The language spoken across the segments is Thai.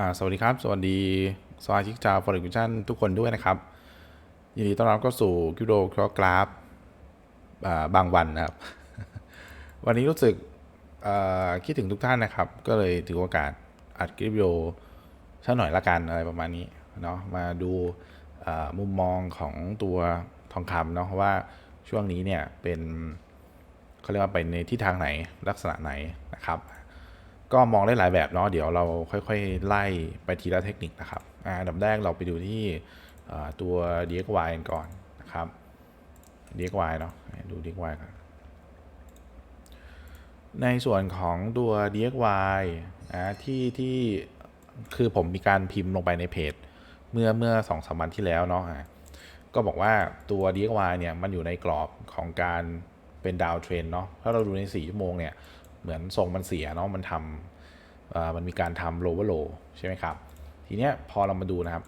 ่าสวัสดีครับ สวัสดีสมาชิกชาวฟอร์เรกชันทุกคนด้วยนะครับ ยินดีต้อนรับเข้าสู่คิวโดครอกราฟบางวันนะครับ วันนี้รู้สึกคิดถึงทุกท่านนะครับ ก็เลยถือโอกาสอัดคลิปวิดีโอสักหน่อยละกันอะไรประมาณนี้เนาะมาดูมุมมองของตัวทองคำเนาะว่าช่วงนี้เนี่ยเป็นเขาเรียกว่าไปในทิศทางไหนลักษณะไหนนะครับ ก็มองได้หลายแบบเนาะเดี๋ยวเราค่อยๆ ไล่ไปทีละเทคนิคนะครับอันดับแรกเราไปดูที่ตัว DXY กันก่อนนะครับ DXY เนาะดู DXY กันในส่วนของตัว DXY นะที่ที่คือผมมีการพิมพ์ลงไปในเพจ เมื่อเมื่อสองสามวันที่แล้วเนาะอะก็บอกว่าตัว DXY เนี่ยมันอยู่ในกรอบของการเป็นดาวเทรนเนาะถ้าเราดูใน 4 ชั่วโมงเนี่ย เหมือนทรงมันเสียเนาะมันทำมันมีการทำ lower low ใช่ไหมครับ ทีเนี้ยพอเรามาดูนะครับ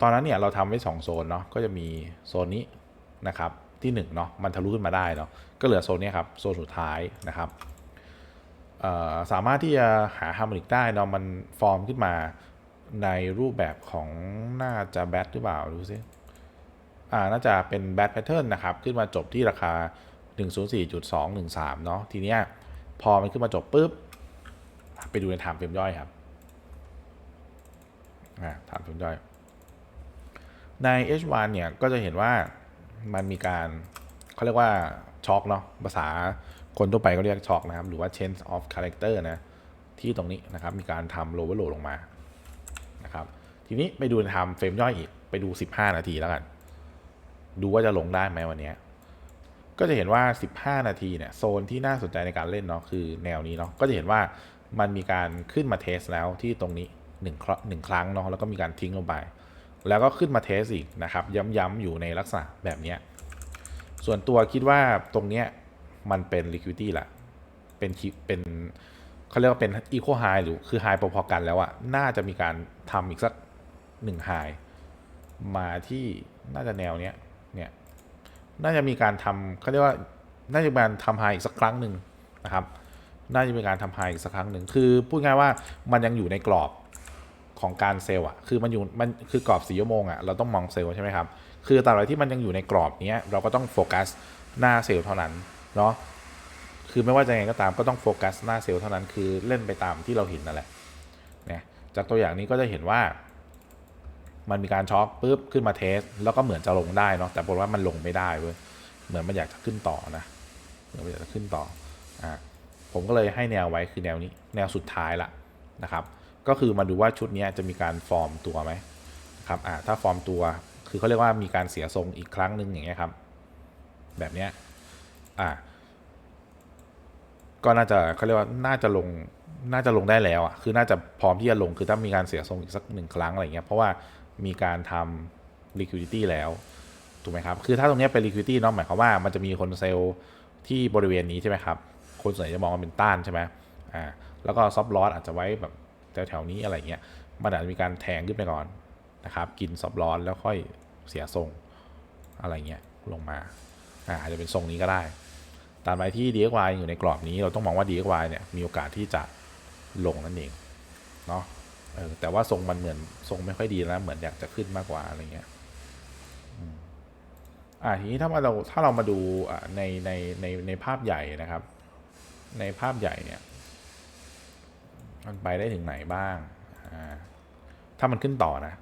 ตอนนั้นเนี่ยเราทำไว้2โซนเนาะก็จะมีโซนนี้นะครับที่1เนาะมันทะลุขึ้นมาได้เนาะก็เหลือโซนนี้ครับโซนสุดท้ายนะครับสามารถที่จะหาฮาร์โมนิกได้เนาะมันฟอร์มขึ้นมาในรูปแบบของน่าจะแบทหรือเปล่าดูซิอ่าน่าจะเป็นแบทแพทเทิร์นนะครับ ขึ้นมาจบที่ราคา 104.213 เนาะทีเนี้ย พอมันขึ้นมาจบปุ๊บ ไปดูในถามเฟรมย่อยครับถามเฟรมย่อย ใน H1 เนี่ยก็จะเห็นว่ามันมีการเขาเรียกว่าช็อคเนาะภาษาคนทั่วไปก็เรียกช็อคนะครับ หรือว่า change of character นะที่ตรงนี้นะครับ มีการทำ lower low ลงมานะครับ ทีนี้ไปดูในทม์เฟรมย่อยอีก ไปดู 15 นาทีแล้วกัน ดูว่าจะลงได้ไหมวันนี้ ก็จะเห็นว่า 15 นาทีเนี่ยโซนที่น่าสนใจในการเล่นเนาะคือแนวนี้เนาะก็จะเห็นว่ามันมีการขึ้นมาเทสแล้วที่ตรงนี้1ครั้งหนึ่งครั้งเนาะแล้วก็มีการทิ้งลงไป แล้วก็ขึ้นมาเทสอีกนะครับ ย้ำๆอยู่ในลักษณะแบบนี้ส่วนตัวคิดว่าตรงเนี้ยมันเป็น liquidity แหละเป็นคิเป็นเขาเรียกว่าเป็น equal high หรือคือ high พอๆกันแล้วอะน่าจะมีการทำอีกสักหนึ่ง high มาที่น่าจะแนวเนี้ย น่าจะมีการทำเขาเรียกว่าน่าจะมีการทำไฮอีกสักครั้งหนึ่งนะครับ น่าจะมีการทำไฮอีกสักครั้งหนึ่งคือพูดง่ายว่ามันยังอยู่ในกรอบของการเซลล์อะคือมันอยู่มันคือกรอบสี่ชั่วโมงอะเราต้องมองเซลล์ใช่ไหมครับคือตราบใดที่มันยังอยู่ในกรอบนี้เราก็ต้องโฟกัสหน้าเซลล์เท่านั้นเนาะคือไม่ว่าจะยังไงก็ตามก็ต้องโฟกัสหน้าเซลล์เท่านั้นคือเล่นไปตามที่เราเห็นนั่นแหละเนี่ยจากตัวอย่างนี้ก็จะเห็นว่า มันมีการช็อคปุ๊บขึ้นมาเทส แล้วก็เหมือนจะลงได้เนาะแต่ปรากฏว่ามันลงไม่ได้เว้ยเหมือนมันอยากจะขึ้นต่อนะเหมือนมันอยากจะขึ้นต่ออ่าผมก็เลยให้แนวไว้คือแนวนี้แนวสุดท้ายละนะครับ ก็คือมาดูว่าชุดนี้จะมีการฟอร์มตัวไหมนะครับอ่าถ้าฟอร์มตัวคือเขาเรียกว่ามีการเสียทรงอีกครั้งหนึ่งอย่างเงี้ยครับ แบบเนี้ยอ่าก็น่าจะเขาเรียกว่าน่าจะลงน่าจะลงได้แล้วอะคือน่าจะพร้อมที่จะลงคือถ้ามีการเสียทรงอีกสักหนึ่งครั้งอะไรเงี้ยเพราะว่า มีการทำ liquidity แล้วถูกไหมครับ คือถ้าตรงนี้เป็น liquidity เนาะหมายความว่ามันจะมีคนเซลล์ที่บริเวณนี้ใช่ไหมครับ คนส่วนใหญ่จะมองว่าเป็นต้านใช่ไหมอ่าแล้วก็ซอฟต์ลอสอาจจะไว้แบบแถวๆนี้อะไรเงี้ยมันอาจจะมีการแทงขึ้นไปก่อนนะครับ กินซอฟต์ลอสแล้วค่อยเสียทรงอะไรเงี้ยลงมาอ่าอาจจะเป็นทรงนี้ก็ได้ตามไปที่ DXY อยู่ในกรอบนี้เราต้องมองว่า DXY เนี่ยมีโอกาสที่จะลงนั่นเองเนาะ เออแต่ว่าทรงมันเหมือนทรงไม่ค่อยดีนะเหมือนอยากจะขึ้นมากกว่าอะไรเงี้ยอ่าทีนี้ถ้ามาเราถ้าเรามาดูอ่าในในในในภาพใหญ่นะครับ ในภาพใหญ่เนี่ย มันไปได้ถึงไหนบ้างอ่าถ้ามันขึ้นต่อนะ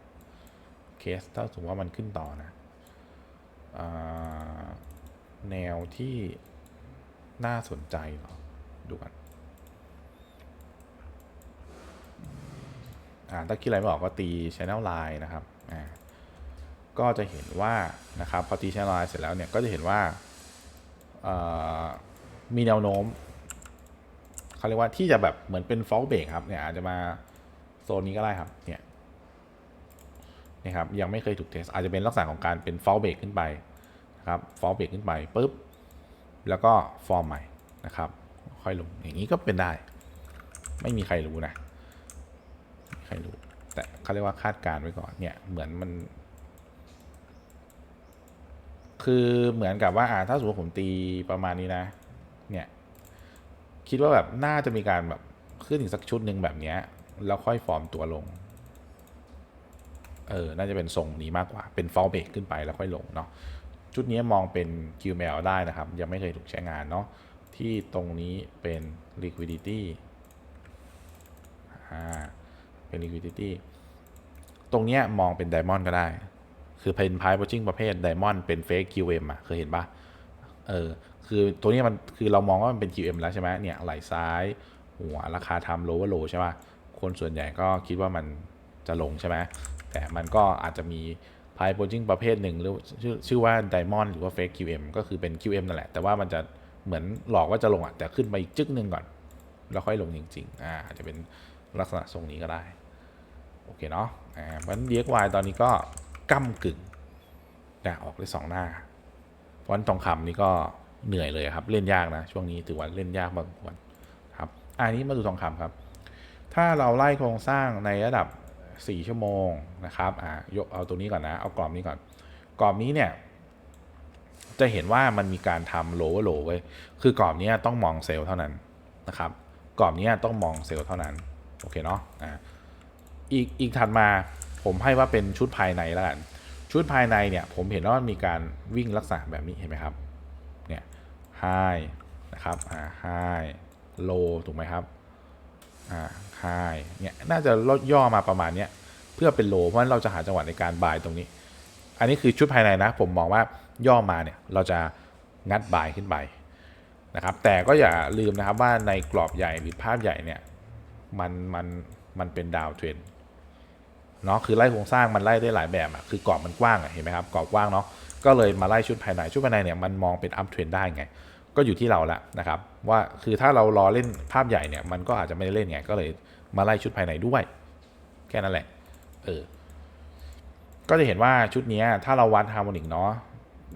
เคสถ้าสมมติว่ามันขึ้นต่อนะอ่าแนวที่น่าสนใจเหรอดูกัน อ่า ถ้าคิดอะไรไม่ออกก็ตี Channel Line นะครับก็จะเห็นว่านะครับพอตี Channel Line เสร็จแล้วเนี่ยก็จะเห็นว่ามีแนวโน้มเขาเรียกว่าที่จะแบบเหมือนเป็น fall break ครับเนี่ยอาจจะมาโซนนี้ก็ได้ครับเนี่ยนี่ครับยังไม่เคยถูกเทสอาจจะเป็นลักษณะของการเป็น fall break ขึ้นไปนะครับ fall break ขึ้นไปปุ๊บแล้วก็ฟอร์มใหม่นะครับ ค่อยลงอย่างนี้ก็เป็นได้ ไม่มีใครรู้นะ รรู้ แต่เขาเรียกว่าคาดการณ์ไว้ก่อนเนี่ยเหมือนมัน คือเหมือนกับว่าอ่าถ้าสมมติผมตีประมาณนี้นะ เนี่ยคิดว่าแบบน่าจะมีการแบบขึ้นอีกสักชุดหนึ่งแบบเนี้ยแล้วค่อยฟอร์มตัวลง เออ น่าจะเป็นทรงนี้มากกว่า เป็น fall break ขึ้นไปแล้วค่อยลงเนาะ ชุดนี้มองเป็น QML ได้นะครับ ยังไม่เคยถูกใช้งานเนาะ ที่ตรงนี้เป็น liquidity อ่า เป็น liquidity ตรงเนี้ยมองเป็น diamond ก็ได้ คือเป็น price watching ประเภท diamond เป็น fake QM อะเคยเห็นปะเออคือตัวนี้มันคือเรามองว่ามันเป็น QM แล้วใช่ไหมเนี่ยไหลซ้ายหัวราคาทำ lower low ใช่ปะคนส่วนใหญ่ก็คิดว่ามันจะลงใช่ไหมแต่มันก็อาจจะมี price watching ประเภทหนึ่งหรือชื่อชื่อว่า diamond หรือว่า fake QM ก็คือเป็น QM นั่นแหละ แต่ว่ามันจะเหมือนหลอกว่าจะลงอะแต่ขึ้นไปอีกจึ๊กหนึ่งก่อน แล้วค่อยลงจริง ๆ อ่าอาจจะเป็นลักษณะทรงนี้ก็ได้ โอเคเนาะอ่าเพราะฉะนั้น DXY ตอนนี้ก็ก้ากึ่งนะออกได้สองหน้าเพราะฉะนั้นทองคำนี่ก็เหนื่อยเลยครับเล่นยากนะช่วงนี้ถือว่าเล่นยากพอสมควรครับอันนี้มาดูทองคำครับ ถ้าเราไล่โครงสร้างในระดับ 4 ชั่วโมงนะครับอ่ายกเอาตัวนี้ก่อนนะเอากรอบนี้ก่อน กรอบนี้เนี่ยจะเห็นว่ามันมีการทำโลว์โลไว้คือกรอบนี้ต้องมองเซลล์เท่านั้นนะครับกรอบนี้ต้องมองเซลล์เท่านั้นโอเคเนาะอ่า อีกอีกถัดมาผมให้ว่าเป็นชุดภายในแล้วกันชุดภายในเนี่ยผมเห็นว่ามันมีการวิ่งลักษณะแบบนี้เห็นไหมครับเนี่ย high นะครับอ่า high low ถูกไหมครับอ่า high เนี่ยน่าจะลดย่อมาประมาณเนี้ยเพื่อเป็น low เพราะฉะนั้นเราจะหาจังหวะในการบายตรงนี้ อันนี้คือชุดภายในนะ ผมมองว่าย่อมาเนี่ยเราจะงัดบายขึ้นไปนะครับแต่ก็อย่าลืมนะครับว่าในกรอบใหญ่หรือภาพใหญ่เนี่ยมันมันมันเป็นดาวเทรน เนาะคือไล่โครงสร้างมันไล่ได้หลายแบบอะคือกรอบมันกว้างอะเห็นไหมครับกรอบกว้างเนาะก็เลยมาไล่ชุดภายในชุดภายในเนี่ยมันมองเป็นอัพเทรนได้ไง ก็อยู่ที่เราละนะครับว่าคือถ้าเรารอเล่นภาพใหญ่เนี่ยมันก็อาจจะไม่ได้เล่นไงก็เลยมาไล่ชุดภายในด้วย แค่นั้นแหละเออก็จะเห็นว่าชุดนี้ถ้าเราวัดฮาร์โมนิกเนาะ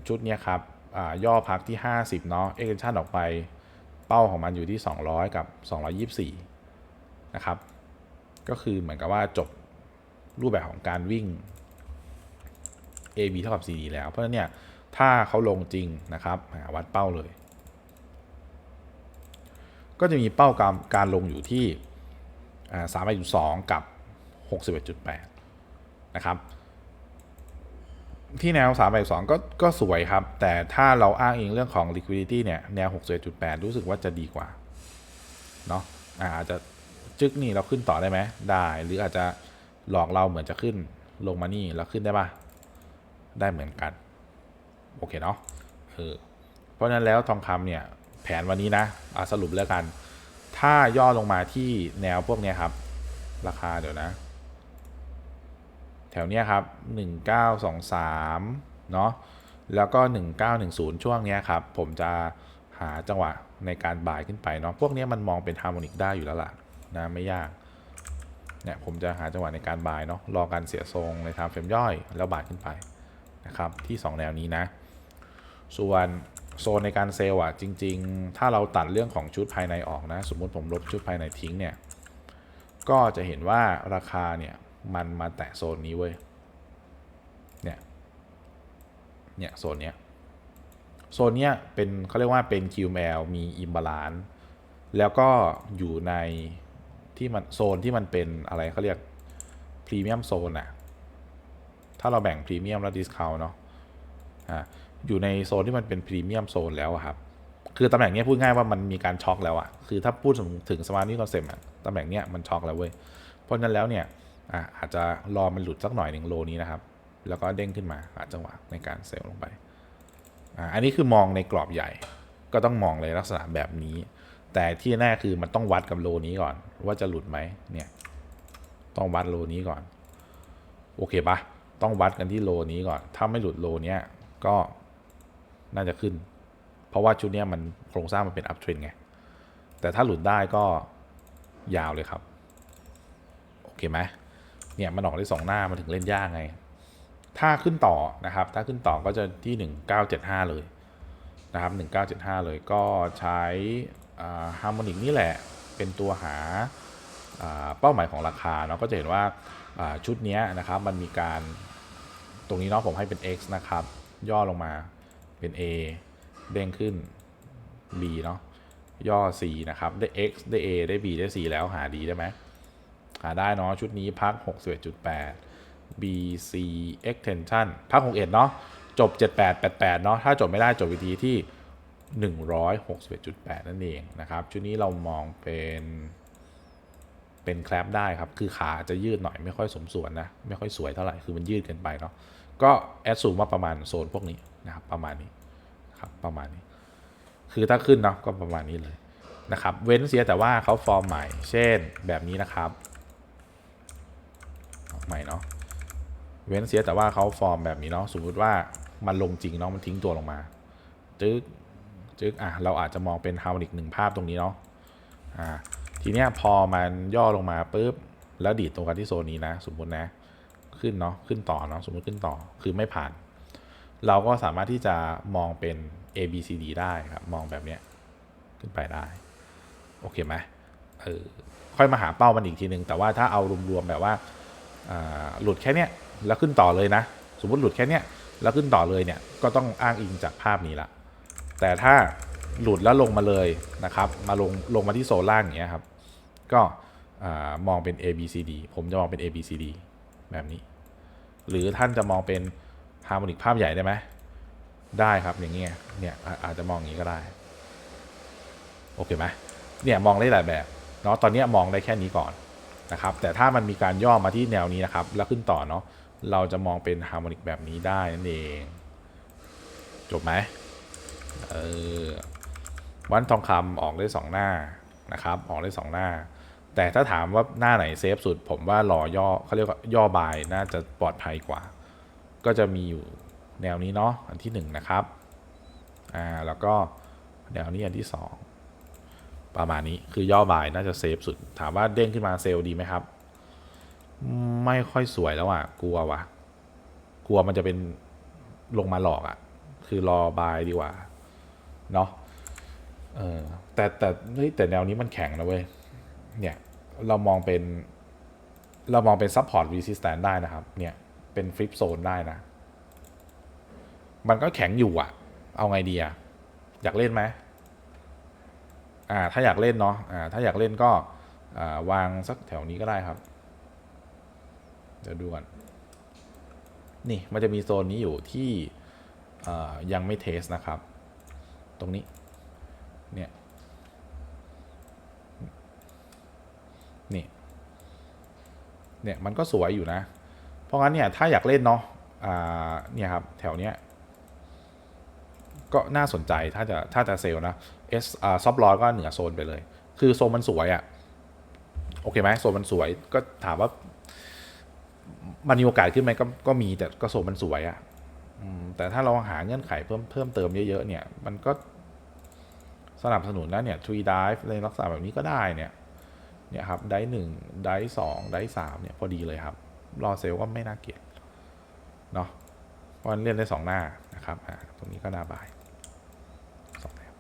ชุดนี้ครับอ่าย่อพักที่ 50 เนาะเอ็กเซนชันออกไปเป้าของมันอยู่ที่ 200 กับ 224 นะครับ ก็คือเหมือนกับว่าจบ รูปแบบของการวิ่ง AB เท่ากับ CD แล้ว เพราะฉะนั้นเนี่ยถ้าเขาลงจริงนะครับวัดเป้าเลย ก็จะมีเป้าการการลงอยู่ที่สามจุดสองกับหกสิบเอ็ดจุแปดนะครับ ที่แนว3 8 2ก็ก็สวยครับ แต่ถ้าเราอ้างอิงเรื่องของ liquidity เนี่ยแนว61.8รู้สึกว่าจะดีกว่าเนาะอาอาจจะจึกนี่เราขึ้นต่อได้ไหมได้ หรืออาจจะ หลอกเราเหมือนจะขึ้นลงมานี่แล้วขึ้นได้ปะได้เหมือนกัน โอเคเนาะเออเพราะนั้นแล้วทองคำเนี่ย แผนวันนี้นะอะสรุปแล้วกัน ถ้าย่อลงมาที่แนวพวกเนี้ยครับ ราคาเดี๋ยวนะ แถวเนี้ยครับ 1923 เนาะแล้วก็ 1910 ช่วงเนี้ยครับ ผมจะหาจังหวะในการบ่ายขึ้นไปเนาะพวกเนี้ยมันมองเป็นฮาร์โมนิกได้อยู่แล้วล่ะนะไม่ยาก เนี่ยผมจะหาจังหวะในการบ่ายเนาะรอการเสียทรงในทางเฟรมย่อยแล้วบายขึ้นไปนะครับที่ 2 แนวนี้นะ ส่วนโซนในการเซลล์อะจริง ๆ ถ้าเราตัดเรื่องของชุดภายในออกนะ สมมุติผมลบชุดภายในทิ้งเนี่ยก็จะเห็นว่าราคาเนี่ยมันมาแตะโซนนี้เว้ยเนี่ยเนี่ยโซนเนี้ยโซนเนี้ยเป็นเขาเรียกว่าเป็น QML มีอิมบาลานแล้วก็อยู่ใน ที่มันโซนที่มันเป็นอะไรเขาเรียกพรีเมียมโซนอะถ้าเราแบ่งพรีเมียมและดิสคาวเนาะอ่าอยู่ในโซนที่มันเป็นพรีเมียมโซนแล้วครับ คือตำแหน่งนี้พูดง่ายว่ามันมีการช็อกแล้วอะคือถ้าพูดถึงสมาร์ทนี่คอนเซ็ปต์อะตำแหน่งนี้มันช็อกแล้วเว้ย เพราะนั้นแล้วเนี่ยอะอาจจะรอมันหลุดสักหน่อยหนึ่งโลนี้นะครับ แล้วก็เด้งขึ้นมาหาจังหวะในการเซลล์ลงไปอะอันนี้คือมองในกรอบใหญ่ ก็ต้องมองในลักษณะแบบนี้ แต่ที่แน่คือมันต้องวัดกับโลนี้ก่อน ว่าจะหลุดไหมเนี่ย ต้องวัดโลนี้ก่อน โอเคปะต้องวัดกันที่โลนี้ก่อน ถ้าไม่หลุดโลเนี้ยก็น่าจะขึ้น เพราะว่าชุดเนี้ยมันโครงสร้างมันเป็นอัพเทรนไง แต่ถ้าหลุดได้ก็ยาวเลยครับ โอเคไหมเนี่ยมันออกได้สองหน้ามันถึงเล่นยากไง ถ้าขึ้นต่อนะครับ ถ้าขึ้นต่อก็จะที่ 1975 เลยนะครับ 1975 เลยก็ใช้ ฮาร์โมนิกนี่แหละเป็นตัวหาเป้าหมายของราคาเนาะก็จะเห็นว่าชุดนี้นะครับมันมีการตรงนี้เนาะผมให้เป็น x นะครับ ย่อลงมาเป็น a เด้งขึ้น b เนาะย่อ c นะครับ ได้ x ได้ a ได้ b ได้ c แล้วหา d ได้ไหมหาได้เนาะชุดนี้พัก 61.8 BC extension พัก 61 เนาะจบ 78 88 เนาะถ้าจบไม่ได้จบวิธีที่ 161.8 นั่นเองนะครับ ชุดนี้เรามองเป็นเป็นแคลปได้ครับ คือขาจะยืดหน่อยไม่ค่อยสมส่วนนะ ไม่ค่อยสวยเท่าไหร่ คือมันยืดเกินไปเนาะ ก็แอดซูมว่าประมาณโซนพวกนี้นะครับ ประมาณนี้ครับ ประมาณนี้ คือถ้าขึ้นเนาะก็ประมาณนี้เลยนะครับ เว้นเสียแต่ว่าเขาฟอร์มใหม่ เช่นแบบนี้นะครับใหม่เนาะ เว้นเสียแต่ว่าเขาฟอร์มแบบนี้เนาะ สมมติว่ามันลงจริงเนาะ มันทิ้งตัวลงมาจึ๊ก จึ๊กอะเราอาจจะมองเป็นฮาร์โมนิกหนึ่งภาพตรงนี้เนาะอ่าทีเนี้ยพอมันย่อลงมาปุ๊บแล้วดีดตรงกันที่โซนนี้นะ สมมุตินะขึ้นเนาะขึ้นต่อเนาะสมมุติขึ้นต่อคือไม่ผ่าน เราก็สามารถที่จะมองเป็น A B C D ได้ครับ มองแบบเนี้ยขึ้นไปได้ โอเคไหมเออค่อยมาหาเป้ามันอีกทีนึง แต่ว่าถ้าเอารวมๆแบบว่าอ่าหลุดแค่เนี้ยแล้วขึ้นต่อเลยนะ สมมติหลุดแค่เนี้ยแล้วขึ้นต่อเลยเนี่ยก็ต้องอ้างอิงจากภาพนี้ละ แต่ถ้าหลุดแล้วลงมาเลยนะครับ มาลงลงมาที่โซนล่างอย่างเงี้ยครับ ก็มองเป็น A B C D ผมจะมองเป็น A B C D แบบนี้ หรือท่านจะมองเป็นฮาร์โมนิกภาพใหญ่ได้ไหมได้ครับอย่างเงี้ยเนี่ยอาจจะมองอย่างนี้ก็ได้ โอเคไหมเนี่ยมองได้หลายแบบเนาะตอนนี้มองได้แค่นี้ก่อนนะครับ แต่ถ้ามันมีการย่อมาที่แนวนี้นะครับ แล้วขึ้นต่อเนาะเราจะมองเป็นฮาร์โมนิกแบบนี้ได้นั่นเอง จบไหม เออวันทองคำออกได้สองหน้านะครับ ออกได้สองหน้า แต่ถ้าถามว่าหน้าไหนเซฟสุด ผมว่ารอย่อเขาเรียกว่าย่อบายน่าจะปลอดภัยกว่า ก็จะมีอยู่แนวนี้เนาะอันที่หนึ่งนะครับอ่าแล้วก็แนวนี้อันที่สองประมาณนี้คือย่อบายน่าจะเซฟสุด ถามว่าเด้งขึ้นมาเซลล์ดีไหมครับ ไม่ค่อยสวยแล้วอะ กลัวว่ะ กลัวมันจะเป็นลงมาหลอกอะ คือรอบายดีกว่า เนาะเออแต่แต่เฮ้ยแต่แนวนี้มันแข็งนะเว้ย เนี่ย เรามองเป็น เรามองเป็น support resistance ได้นะครับ เนี่ย เป็น flip zone ได้นะ มันก็แข็งอยู่อะเอาไงดีอะอยากเล่นไหมอ่า ถ้าอยากเล่นเนาะ อ่า ถ้าอยากเล่นก็อ่าวางสักแถวนี้ก็ได้ครับ เดี๋ยวดูก่อน นี่ มันจะมีโซนนี้อยู่ที่อ่อยังไม่เทสนะครับ ตรงนี้ เนี่ย นี่ เนี่ย มันก็สวยอยู่นะ เพราะงั้นเนี่ย ถ้าอยากเล่นเนาะ อ่า เนี่ยครับ แถวเนี้ย ก็น่าสนใจ ถ้าจะ ถ้าจะเซลนะ S อ่าซอฟต์ลอยก็เหนือโซนไปเลย คือโซนมันสวยอะ่ะ โอเคไหมโซนมันสวย ก็ถามว่า มันมีโอกาสขึ้นไหมก็ ก็มี แต่ก็โซนมันสวยอะ่ะ แต่ถ้าเราหาเงื่อนไขเพิ่มเพิ่มเติมเยอะๆเนี่ย มันก็สนับสนุนนะเนี่ย tree dive ในลักษณะแบบนี้ก็ได้เนี่ยเนี่ยครับได้หนึ่งได้สองได้สามเนี่ยพอดีเลยครับ รอเซลก็ไม่น่าเกลียดเนาะเพราะมันเล่นได้สองหน้านะครับอ่าตรงนี้ก็หน้าบายสองแถว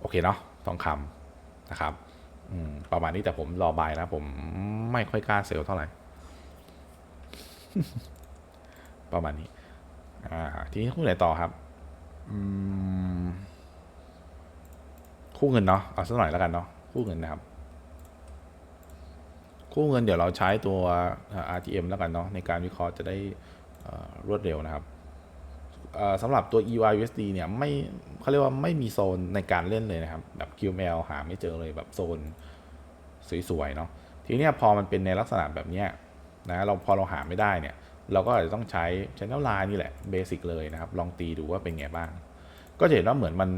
โอเคเนาะทองคำนะครับอืมประมาณนี้แต่ผมรอบายนะผมไม่ค่อยกล้าเซลเท่าไหร่ ประมาณนี้ อ่าทีนี้คู่ไหนต่อครับคู่เงินเนาะเอาสักหน่อยแล้วกันเนาะคู่เงินนะครับ คู่เงินเดี๋ยวเราใช้ตัวเอ่อ RTM แล้วกันเนาะในการวิเคราะห์จะได้รวดเร็วนะครับสำหรับตัว EYUSD เนี่ยไม่เขาเรียกว่าไม่มีโซนในการเล่นเลยนะครับ แบบ QML หาไม่เจอเลยแบบโซนสวยๆเนาะทีนี้พอมันเป็นในลักษณะแบบเนี้ยนะเราพอเราหาไม่ได้เนี่ย เราก็อาจจะต้องใช้ Channel Line นี่แหละเบสิกเลยนะครับ ลองตีดูว่าเป็นไงบ้าง ก็จะเห็นว่าเหมือนมัน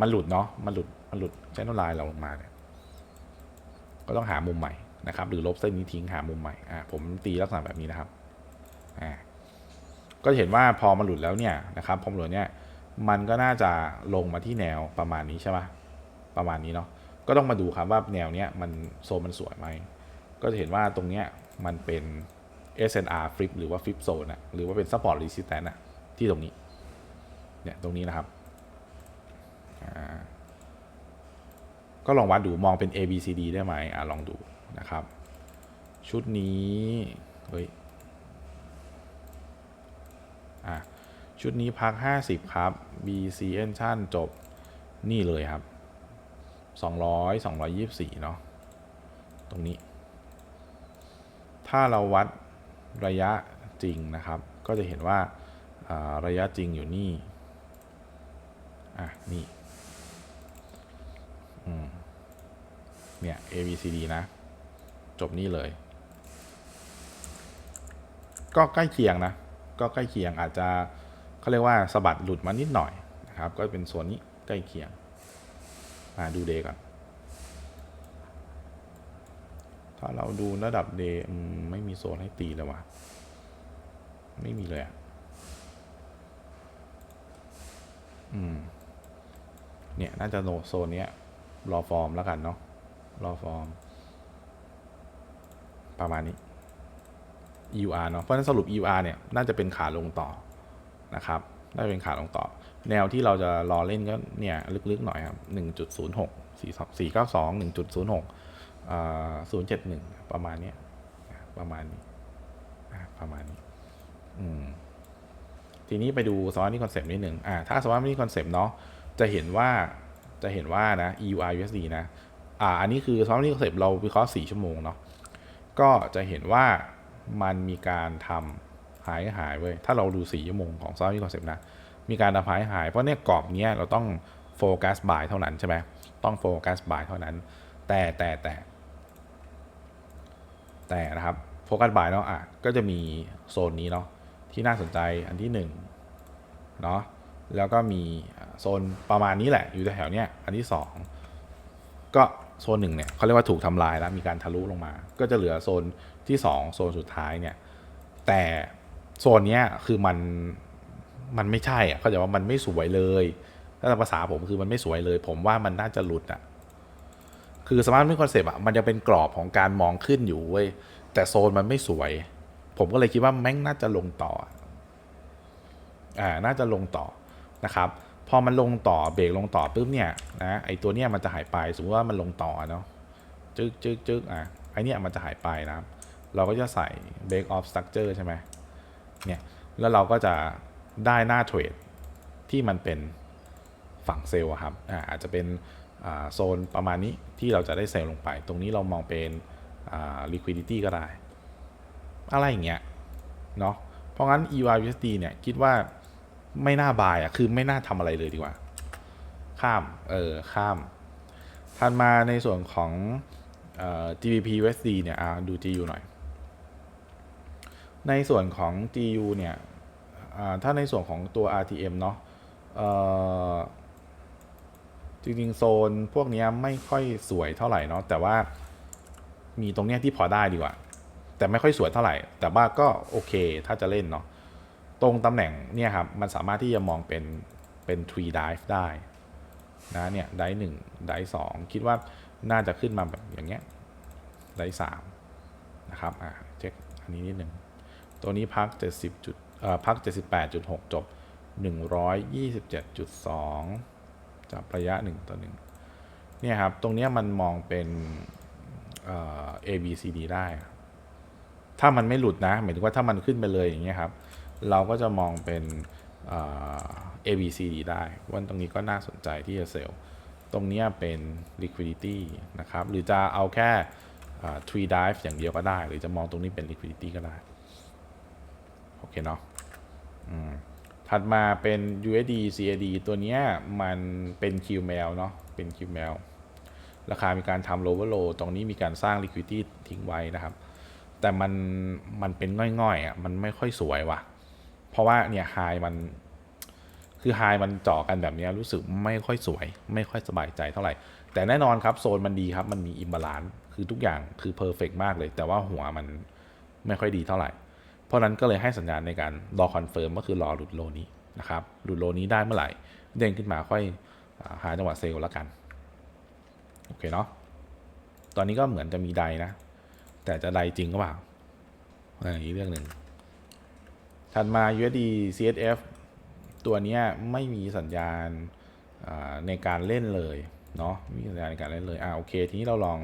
มันหลุดเนาะมันหลุดมันหลุด Channel Line เราลงมาเนี่ยก็ต้องหามุมใหม่นะครับ หรือลบเส้นนี้ทิ้งหามุมใหม่อ่าผมตีลักษณะแบบนี้นะครับอ่าก็จะเห็นว่าพอมันหลุดแล้วเนี่ยนะครับพอมันหลุดเนี่ยมันก็น่าจะลงมาที่แนวประมาณนี้ใช่ปะประมาณนี้เนาะก็ต้องมาดูครับว่าแนวเนี้ยมันโซนมันสวยไหมก็จะเห็นว่าตรงเนี้ยมันเป็น SNR flip หรือว่า flip zone อะหรือว่าเป็น support resistance อะที่ตรงนี้ เนี่ยตรงนี้นะครับอ่าก็ลองวัดดูมองเป็น A B C D ได้ไหมอะลองดูนะครับ ชุดนี้เฮ้ยอะชุดนี้พัก 50 ครับ B C N ชั่นจบนี่เลยครับ 200 224 เนาะตรงนี้ ถ้าเราวัด ระยะจริงนะครับ ก็จะเห็นว่าระยะจริงอยู่นี่ อะ นี่เนี่ย A B C D นะ จบนี่เลย ก็ใกล้เคียงนะ ก็ใกล้เคียงอาจจะเขาเรียกว่าสะบัดหลุดมานิดหน่อยนะครับ ก็เป็นส่วนนี้ใกล้เคียง มาดูเดก่อน ถ้าเราดูระดับเดย์ไม่มีโซนให้ตีเลยว่ะไม่มีเลยอะอืม เนี่ย น่าจะโนโซนเนี้ย รอฟอร์มแล้วกันเนาะรอฟอร์ม ประมาณนี้ EUR เนาะเพราะฉะนั้นสรุป EUR เนี่ย น่าจะเป็นขาลงต่อนะครับน่าจะเป็นขาลงต่อ แนวที่เราจะรอเล่นก็เนี่ย ลึกๆหน่อยครับ 1.06 4 492 1.06 เอ่า071ประมาณนี้ประมาณนี้ประมาณนี้อืมทีนี้ไปดูสมาร์ทนี่คอนเซปต์นิดหนึ่งอ่าถ้าสมาร์ทนี่คอนเซปต์เนาะจะเห็นว่าจะเห็นว่านะ EUR USD นะอ่าอันนี้คือสมาร์ทนี่คอนเซปต์เราวิเคราะห์4ชั่วโมงเนาะก็จะเห็นว่ามันมีการทำหายหายเว้ยถ้าเราดู4ชั่วโมงของซอฟต์คอนเซปต์นะมีการทำหายหายเพราะเนี่ยกรอบเนี้ยเราต้องโฟกัสบ่ายเท่านั้นใช่ไหมต้องโฟกัสบ่ายเท่านั้น แต่แต่แต่ แต่นะครับโฟกัสบายเนาะอะก็จะมีโซนนี้เนาะที่น่าสนใจอันที่1เนาะแล้วก็มีโซนประมาณนี้แหละ อยู่แถวเนี้ยอันที่ 2 ก็โซนหนึ่งเนี่ยเขาเรียกว่าถูกทำลายแล้วมีการทะลุลงมา ก็จะเหลือโซนที่ 2 โซนสุดท้ายเนี่ยแต่โซนเนี้ยคือมันมันไม่ใช่อะเขาใจว่ามันไม่สวยเลยถ้าภาษาผมคือมันไม่สวยเลย ผมว่ามันน่าจะหลุดอะ คือสมาร์ทมิคอนเซปต์อะมันจะเป็นกรอบของการมองขึ้นอยู่เว้ยแต่โซนมันไม่สวย ผมก็เลยคิดว่าแม่งน่าจะลงต่ออ่าน่าจะลงต่อนะครับ พอมันลงต่อเบรกลงต่อปุ๊บเนี่ยนะไอตัวเนี้ยมันจะหายไปสมมติว่ามันลงต่อเนาะจึ๊กจึ๊กจึ๊กอะไอเนี้ยมันจะหายไปนะเราก็จะใส่ break off structure ใช่ไหมเนี่ยแล้วเราก็จะได้หน้าเทรดที่มันเป็นฝั่งเซลล์ครับอ่าอาจจะเป็น โซนประมาณนี้ที่เราจะได้เซลล์ลงไป ตรงนี้เรามองเป็น liquidity ก็ได้ อะไรอย่างเงี้ยเนาะเพราะงั้น EURUSD เนี่ย คิดว่าไม่น่าบายอะคือไม่น่าทำอะไรเลยดีกว่า ข้าม เออ ข้ามถัดมาในส่วนของออ GBP USD เนี่ยอ่าดู GU หน่อย ในส่วนของ GU เนี่ยถ้าในส่วนของตัว RTM เนาะ จริงๆโซนพวกนี้ไม่ค่อยสวยเท่าไหร่เนาะแต่ว่ามีตรงเนี้ยที่พอได้ดีกว่า แต่ไม่ค่อยสวยเท่าไหร่ แต่ว่าก็โอเคถ้าจะเล่นเนาะตรงตำแหน่งเนี่ยครับมันสามารถที่จะมองเป็นเป็น tree dive ได้นะเนี่ยไดหนึ่งไดสองคิดว่าน่าจะขึ้นมาแบบอย่างเงี้ยไดสามนะครับอ่าเช็คอันนี้นิดหนึ่งตัวนี้พัก 70จุดเอ่อพัก 78.6 จบ 127.2 จับระยะ 1 ต่อ 1 เนี่ยครับ ตรงนี้มันมองเป็นเอ่อ A B C D ได้ ถ้ามันไม่หลุดนะ หมายถึงว่าถ้ามันขึ้นไปเลยอย่างเงี้ยครับ เราก็จะมองเป็นเอ่อ A B C D ได้วันตรงนี้ก็น่าสนใจที่จะเซลล์ตรงนี้เป็น liquidity นะครับ หรือจะเอาแค่ tree dive อย่างเดียวก็ได้ หรือจะมองตรงนี้เป็น liquidity ก็ได้ โอเคเนาะอืม ถัดมาเป็น USD CAD ตัวเนี้ยมันเป็น QML เนาะเป็น QML ราคามีการทำ lower low ตรงนี้มีการสร้าง liquidity ทิ้งไว้นะครับ แต่มันมันเป็นง่อยๆอะมันไม่ค่อยสวยว่ะ เพราะว่าเนี่ยไฮมันคือไฮมันเจาะกันแบบนี้รู้สึกไม่ค่อยสวย ไม่ค่อยสบายใจเท่าไหร่ แต่แน่นอนครับโซนมันดีครับ มันมีอิมบาลานซ์คือทุกอย่างคือเพอร์เฟกมากเลย แต่ว่าหัวมันไม่ค่อยดีเท่าไหร่ เพราะนั้นก็เลยให้สัญญาณในการรอคอนเฟิร์มก็คือรอหลุดโลนี้นะครับหลุดโลนี้ได้เมื่อไหร่ เด้งขึ้นมาค่อยหาจังหวะเซลล์แล้วกัน โอเคเนาะตอนนี้ก็เหมือนจะมีไดนะ แต่จะไดจริงก็เปล่าอันนี้เรื่องหนึ่งถัดมา USD CSF ตัวนี้ไม่มีสัญญาณในการเล่นเลยเนาะไม่มีสัญญาณในการเล่นเลยอ่าโอเค ทีนี้เราลอง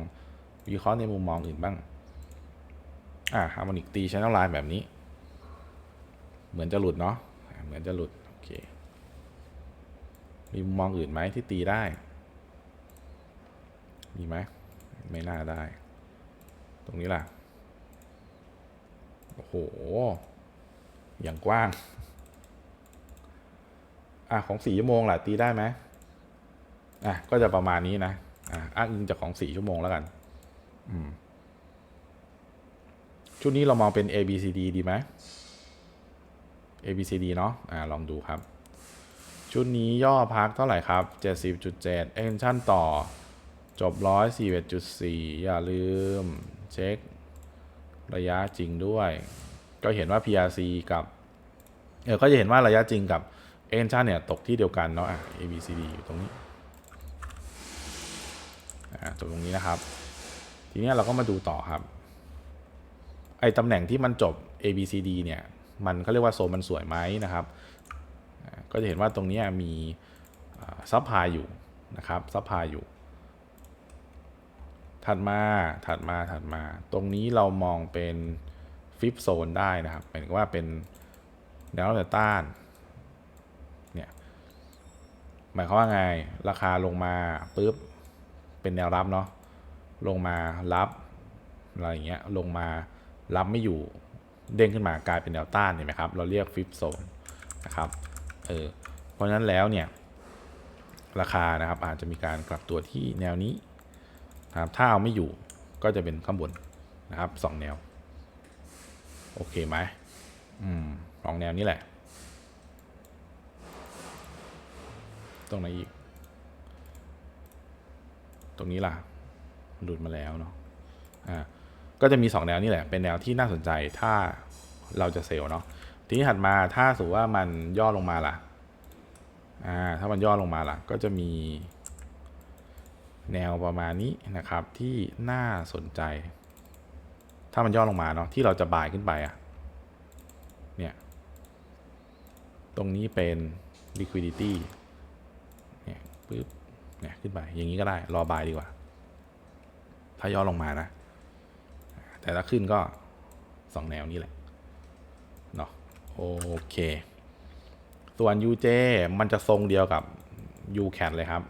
วิเคราะห์ในมุมมองอื่นบ้าง อ่าฮาร์โมนิกตีช n น e l ไลน์แบบนี้ เหมือนจะหลุดเนาะเหมือนจะหลุด โอเค มีมุมมองอื่นไหมที่ตีได้ มีไหมไม่น่าได้ ตรงนี้ล่ะ โอ้โห อย่างกว้าง อะ ของสี่ชั่วโมงล่ะ ตีได้ไหมอะ ก็จะประมาณนี้นะ อะอ้างอิงจากของสี่ชั่วโมงแล้วกัน อืม ชุดนี้เรามองเป็น A B C D ดีไหม A B C D เนาะอ่าลองดูครับ ชุดนี้ย่อพักเท่าไหร่ครับ 70.7 extension ต่อจบ 141.4 อย่าลืมเช็คระยะจริงด้วย ก็เห็นว่า PRC กับ เออก็จะเห็นว่าระยะจริงกับ extension เนี่ย ตกที่เดียวกันเนาะอะ A B C D อยู่ตรงนี้อ่าตรงนี้นะครับ ทีนี้เราก็มาดูต่อครับ ไอตำแหน่งที่มันจบ A B C D เนี่ย มันเขาเรียกว่าโซนมันสวยไหมนะครับ ก็จะเห็นว่าตรงนี้มีซับพายอยู่นะครับซับพายอยู่ ถัดมาถัดมาถัดมา ตรงนี้เรามองเป็นฟิปโซนได้นะครับหมายถึงว่าเป็นแนวรับแนวต้านเนี่ยหมายความว่าไง ราคาลงมาปุ๊บเป็นแนวรับเนาะลงมารับอะไรอย่างเงี้ยลงมา รับไม่อยู่เด้งขึ้นมากลายเป็นแนวต้านเห็นไหมครับ เราเรียกฟิปโซนนะครับเออเพราะฉะนั้นแล้วเนี่ยราคานะครับอาจจะมีการกลับตัวที่แนวนี้นะครับถ้าเอาไม่อยู่ก็จะเป็นข้างบนนะครับสองแนว โอเคไหมอืมสองแนวนี้แหละ ตรงไหนอีก ตรงนี้ล่ะหลุดมาแล้วเนาะอ่า ก็จะมีสองแนวนี่แหละ เป็นแนวที่น่าสนใจถ้าเราจะเซลล์เนาะ ทีนี้ถัดมาถ้าสมมติว่ามันย่อลงมาล่ะ อ่า ถ้ามันย่อลงมาล่ะ ก็จะมีแนวประมาณนี้นะครับที่น่าสนใจ ถ้ามันย่อลงมาเนาะที่เราจะบ่ายขึ้นไปอะเนี่ย ตรงนี้เป็น liquidity เนี่ยปึ๊บ เนี่ยขึ้นไป อย่างนี้ก็ได้ รอบ่ายดีกว่า ถ้าย่อลงมานะ แต่ถ้าขึ้นก็สองแนวนี้แหละเนาะโอเค ส่วน UJ มันจะทรงเดียวกับ UCAT เลยครับ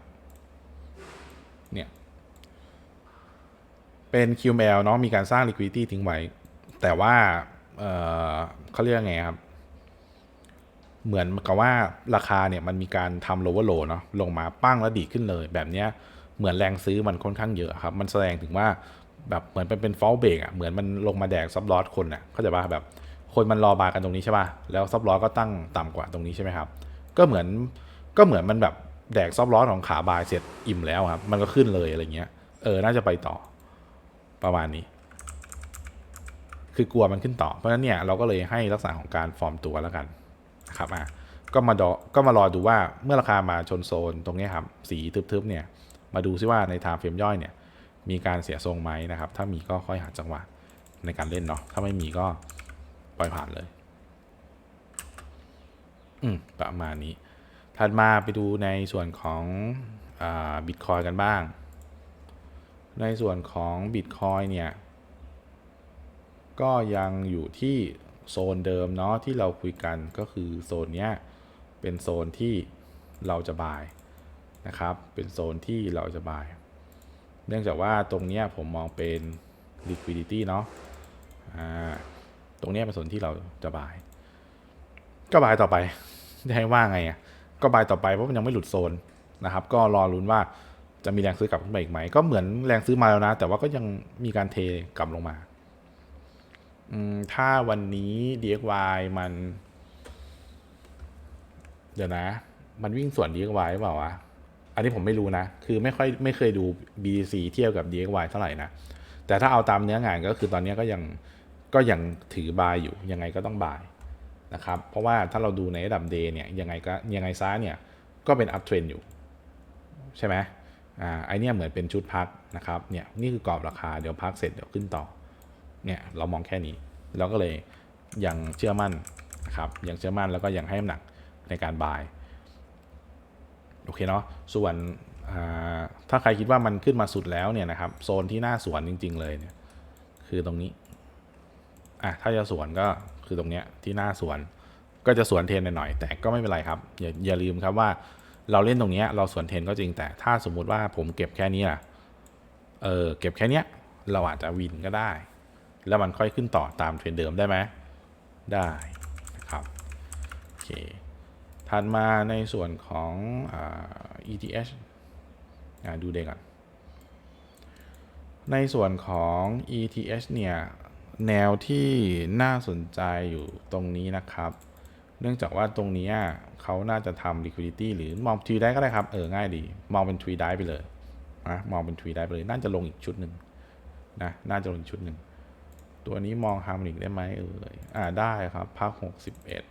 เนี่ย เป็น QML เนาะมีการสร้าง liquidity ทิ้งไว้ แต่ว่าเออเขาเรียกไงครับ เหมือนกับว่าราคาเนี่ยมันมีการทำ lower low เนาะลงมาปั้งแล้วดีขึ้นเลย แบบเนี้ยเหมือนแรงซื้อมันค่อนข้างเยอะครับ มันแสดงถึงว่า แบบเหมือนเป็นเป็น fall break อะเหมือนมันลงมาแดกซับลอสคนอะเข้าใจป่ะแบบคนมันรอบากันตรงนี้ใช่ป่ะแล้วซับลอสก็ตั้งต่ำกว่าตรงนี้ใช่ไหมครับ ก็เหมือนก็เหมือนมันแบบแดกซับลอสของขาบายเสร็จอิ่มแล้วครับมันก็ขึ้นเลยอะไรเงี้ยเออน่าจะไปต่อประมาณนี้ คือกลัวมันขึ้นต่อเพราะฉะนั้นเนี่ยเราก็เลยให้ลักษณะของการฟอร์มตัวแล้วกันนะครับอะก็มาดอก็มารอดูว่าเมื่อราคามาชนโซนตรงนี้ครับสีทึบๆเนี่ยมาดูซิว่าในไทม์เฟรมย่อยเนี่ย มีการเสียทรงไหมนะครับ ถ้ามีก็ค่อยหาจังหวะในการเล่นเนาะ ถ้าไม่มีก็ปล่อยผ่านเลย อืม ประมาณนี้ ถัดมาไปดูในส่วนของบิตคอยกันบ้าง ในส่วนของบิตคอยเนี่ย ก็ยังอยู่ที่โซนเดิมเนาะที่เราคุยกันก็คือโซนเนี้ยเป็นโซนที่เราจะบายนะครับ เป็นโซนที่เราจะบาย เนื่องจากว่าตรงนี้ผมมองเป็น liquidity เนาะตรงนี้เป็นโซนที่เราจะบาย ก็บายต่อไปจะให้ว่าไงอะก็บายต่อไปเพราะมันยังไม่หลุดโซนนะครับ ก็รอลุ้นว่าจะมีแรงซื้อกลับขึ้นมาอีกไหม ก็เหมือนแรงซื้อมาแล้วนะ แต่ว่าก็ยังมีการเทกลับลงมาอืมถ้าวันนี้ DXY มัน เดี๋ยวนะ มันวิ่งส่วน DXY หรือเปล่าวะ อันนี้ผมไม่รู้นะ คือไม่ค่อยไม่เคยดู BTC เทียบกับ DXY เท่าไหร่นะ แต่ถ้าเอาตามเนื้องานก็คือตอนนี้ก็ยังก็ยังถือบายอยู่ ยังไงก็ต้องบายนะครับ เพราะว่าถ้าเราดูในระดับ day เนี่ยยังไงก็ยังไงซ้าเนี่ยก็เป็น up trend อยู่ ใช่ไหมอ่าไอเนี่ยเหมือนเป็นชุดพักนะครับ เนี่ยนี่คือกรอบราคาเดี๋ยวพักเสร็จเดี๋ยวขึ้นต่อ เนี่ยเรามองแค่นี้ เราก็เลยยังเชื่อมั่นนะครับ ยังเชื่อมั่นแล้วก็ยังให้น้ำหนักในการบาย โอเคเนาะส่วนถ้าใครคิดว่ามันขึ้นมาสุดแล้วเนี่ยนะครับโซนที่น่าสวนจริง ๆ เลยเนี่ยคือตรงนี้อะถ้าจะสวนก็คือตรงเนี้ยที่น่าสวนก็จะสวนเทรนหน่อยๆแต่ก็ไม่เป็นไรครับอย่าอย่าลืมครับว่าเราเล่นตรงเนี้ยเราสวนเทรนก็จริงแต่ถ้าสมมุติว่าผมเก็บแค่นี้ล่ะเออเก็บแค่เนี้ยเราอาจจะวินก็ได้ แล้วมันค่อยขึ้นต่อตามเทรนเดิมได้ไหมได้นะครับโอเค ถัดมาในส่วนของอ ETH อดูเด็กก่อน ในส่วนของ ETH เนี่ย แนวที่น่าสนใจอยู่ตรงนี้นะครับ เนื่องจากว่าตรงนี้เขาน่าจะทำ liquidity หรือมอง tree ได้ก็ได้ครับ เออ ง่ายดี มองเป็น tree ได้ไปเลยนะมองเป็น tree ได้ไปเลย น่าจะลงอีกชุดหนึ่งนะ น่าจะลงอีกชุดหนึ่ง ตัวนี้มอง harmonic ได้ไหมเอออ่าได้ครับพัก 61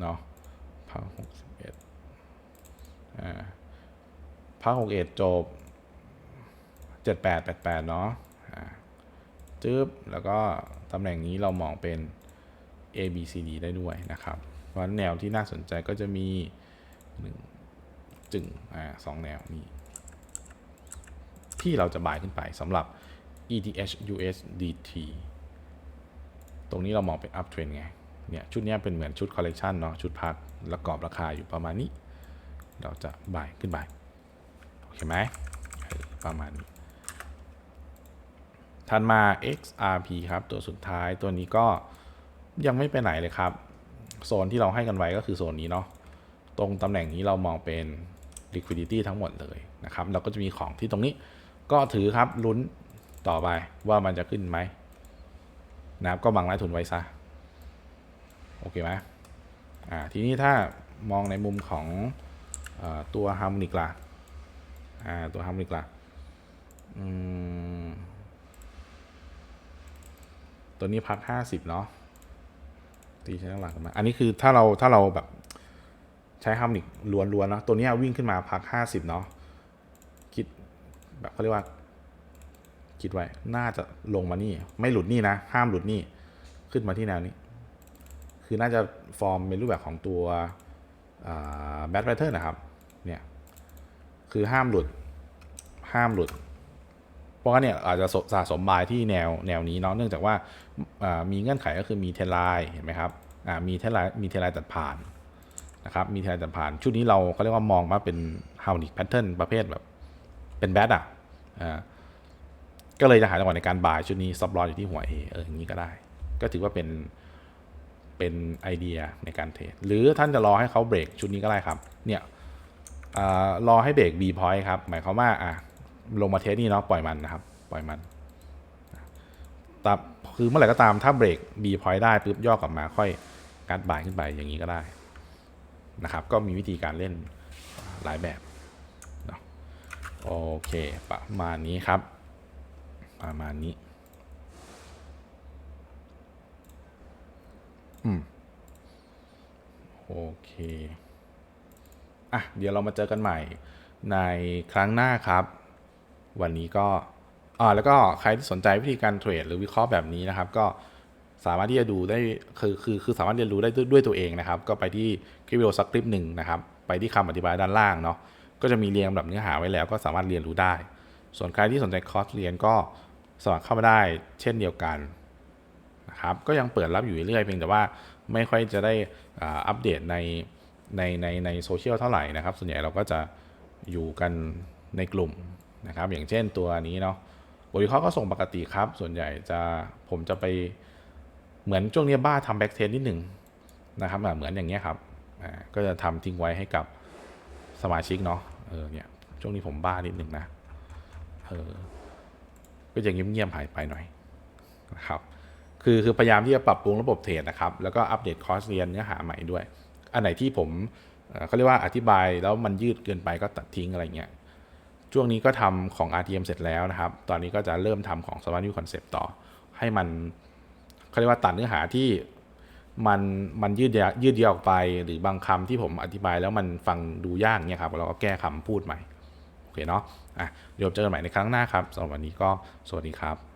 เนาะพัก61อ่าพัก61จบ78 88เนาะจึ๊บแล้วก็ตำแหน่งนี้เรามองเป็น A B C D ได้ด้วยนะครับ เพราะฉะนั้นแนวที่น่าสนใจก็จะมี1จึงอ่าสองแนวนี้ที่เราจะบ่ายขึ้นไปสำหรับ ETH USDT ตรงนี้เรามองเป็น up trend ไง เนี่ยชุดนี้เป็นเหมือนชุด collection เนาะชุดพักแล้วกอบราคาอยู่ประมาณนี้ เราจะบ่ายขึ้นไปโอเคไหมประมาณนี้ถัดมา XRP ครับตัวสุดท้ายตัวนี้ก็ยังไม่ไปไหนเลยครับ โซนที่เราให้กันไว้ก็คือโซนนี้เนาะตรงตำแหน่งนี้เรามองเป็น liquidity ทั้งหมดเลยนะครับ เราก็จะมีของที่ตรงนี้ก็ถือครับลุ้นต่อไปว่ามันจะขึ้นไหมนะครับก็บังรายทุนไว้ซะ โอเคไหมอ่าทีนี้ถ้ามองในมุมของอตัว Harmonic ล่ะอ่าตัว Harmonic ล่ะอืมตัวนี้พักห้าสิบเนาะตีใช้หลักกันมาอันนี้คือถ้าเราถ้าเราแบบใช้ฮัมนิกล้วนๆเนาะตัวนี้วิ่งขึ้นมาพักห้าสิบเนาะคิดแบบเขาเรียกว่าคิดไว้ น่าจะลงมานี่ ไม่หลุดนี่นะ ห้ามหลุดนี่ ขึ้นมาที่แนวนี้ คือน่าจะฟอร์มเป็นรูปแบบของตัวแบทแพทเทิร์นนะครับ เนี่ย คือห้ามหลุด ห้ามหลุด เพราะว่าเนี่ยอาจจะสะสมบายที่แนวแนวนี้เนาะ เนื่องจากว่ามีเงื่อนไขก็คือมีเทลไลน์เห็นไหมครับ มีเทลไลน์มีเทลไลน์ตัดผ่านนะครับ มีเทลไลน์ตัดผ่าน ชุดนี้เราเขาเรียกว่ามองว่าเป็น h o w n i c pattern ประเภทแบบเป็นแบทอะก็เลยจะหาจังหวะในการบายชุดนี้ซับลออยู่ที่หัว A เอออย่างนี้ก็ได้ ก็ถือว่าเป็น เป็นไอเดียในการเทรดหรือท่านจะรอให้เขาเบรกชุดนี้ก็ได้ครับ เนี่ยรอให้เบรก B point ครับ หมายความว่าอะลงมาเทสนี่เนาะปล่อยมันนะครับ ปล่อยมันแต่คือเมื่อไหร่ก็ตามถ้าเบรก B point ได้ปุ๊บย่อกลับมาค่อยการบ่ายขึ้นไปอย่างนี้ก็ได้นะครับ ก็มีวิธีการเล่นหลายแบบโอเค ประมาณนี้ครับ ประมาณนี้ อืมโอเคอะเดี๋ยวเรามาเจอกันใหม่ในครั้งหน้าครับ วันนี้ก็อ่าแล้วก็ใครที่สนใจวิธีการเทรดหรือวิเคราะห์แบบนี้นะครับ ก็สามารถที่จะดูได้คือคือคือสามารถเรียนรู้ได้ด้วยตัวเองนะครับ ก็ไปที่คลิปวิดีโอสักคลิปหนึ่งนะครับ ไปที่คำอธิบายด้านล่างเนาะก็จะมีเรียงลำดับเนื้อหาไว้แล้ว ก็สามารถเรียนรู้ได้ ส่วนใครที่สนใจคอร์สเรียนก็สมัครเข้ามาได้ เช่นเดียวกัน นะครับ ก็ยังเปิดรับอยู่เรื่อยเพียงแต่ว่าไม่ค่อยจะได้อัปเดตในในในในโซเชียลเท่าไหร่นะครับ ส่วนใหญ่เราก็จะอยู่กันในกลุ่มนะครับ อย่างเช่นตัวนี้เนาะบริเคราะห์ก็ส่งปกติครับ ส่วนใหญ่จะผมจะไปเหมือนช่วงนี้บ้าทำแบ็กเทสนิดหนึ่งนะครับเหมือนอย่างเงี้ยครับก็จะทำทิ้งไว้ให้กับสมาชิกเนาะเออเนี่ยช่วงนี้ผมบ้านิดหนึ่งนะเออก็จะเงียบๆหายไปหน่อยนะครับ คือคือพยายามที่จะปรับปรุงระบบเทรดนะครับ แล้วก็อัปเดตคอร์สเรียนเนื้อหาใหม่ด้วย อันไหนที่ผมเขาเรียกว่าอธิบายแล้วมันยืดเกินไปก็ตัดทิ้งอะไรเงี้ย ช่วงนี้ก็ทำของ RTM เสร็จแล้วนะครับ ตอนนี้ก็จะเริ่มทำของ Smart View Concept ต่อ ให้มันเขาเรียกว่าตัดเนื้อหาที่มันมันยืดยืดเยาวออกไป หรือบางคำที่ผมอธิบายแล้วมันฟังดูยากเนี่ยครับเราก็แก้คำพูดใหม่ โอเคเนาะอะเดี๋ยวเจอกันใหม่ในครั้งหน้าครับสำหรับวันนี้ก็สวัสดีครับ